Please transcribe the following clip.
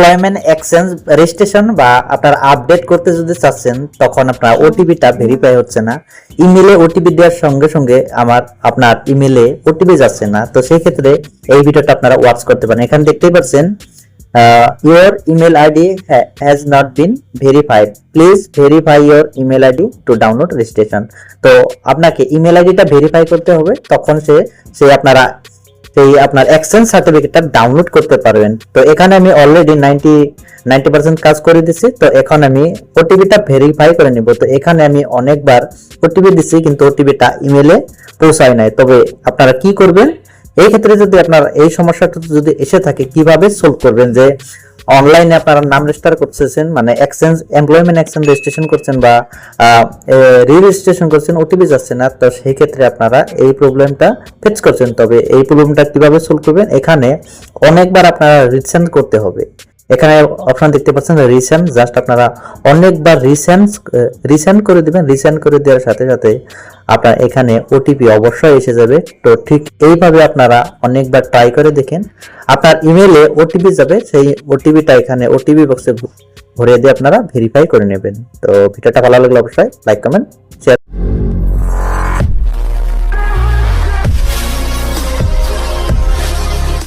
Employment exchange registration বা আপনার update করতে যদি চাচ্ছেন, তখন আপনার ওটিপিটা ভেরিফাই হচ্ছে না। ইমেলে ওটিপি দেওয়ার সঙ্গে সঙ্গে আমার, আপনার ইমেলে ওটিপি যাচ্ছে না। তো সেই ক্ষেত্রে এই ভিডিওটা আপনারা ওয়াচ করতে পারেন। এখানে দেখতেই পাচ্ছেন your email ID has not been verified please verify your email ID to download registration তো আপনাকে ইমেল আইডিটা ভেরিফাই করতে হবে। তখন সে সে আপনারা সেই আপনার এক্সচেঞ্জ সার্টিফিকেটটা ডাউনলোড করতে পারবেন। তো এখানে আমি অলরেডি নাইনটি নাইনটি পার্সেন্ট কাজ করে দিছি। তো এখন আমি ওটিপিটা ভেরিফাই করে নিব। তো এখানে আমি অনেকবার ওটিপি দিছি, কিন্তু ওটিপিটা ইমেলে পৌঁছায় নাই। তবে আপনারা কি করবেন? এই ক্ষেত্রে যদি আপনার এই সমস্যাটা যদি এসে থাকে, কীভাবে সলভ করবেন? যে অনলাইনে আপনারা নাম রেজিস্টার করতেছেন মানে এক্সচেঞ্জ এমপ্লয়মেন্ট এক্সচেঞ্জ রেজিস্ট্রেশন করছেন বা রি রেজিস্ট্রেশন করছেন ওটিপি যাচ্ছে না, তো সেই ক্ষেত্রে আপনারা এই প্রবলেমটা ফেস করছেন। তবে এই প্রবলেমটা কীভাবে সলভ করবেন? এখানে অনেকবার আপনারা রিসেন্ড করতে হবে। এখানে অপশন দেখতে পাচ্ছেন রিসেন্ট জাস্ট আপনারা অনেকবার রিসেন্ট রিসেন্ট করে দিবেন রিসেন্ট করে দেওয়ার সাথে সাথে আপনার এখানে ওটিপি অবশ্যই এসে যাবে। তো ঠিক এইভাবে আপনারা অনেকবার ট্রাই করে দেখেন। আপনার ইমেলে ওটিপি যাবে, সেই ওটিপিটা এখানে ওটিপি বক্সে ভরে দিয়ে আপনারা ভেরিফাই করে নেবেন। তো ভিডিওটা ভালো লাগলে অবশ্যই লাইক কমেন্ট শেয়ার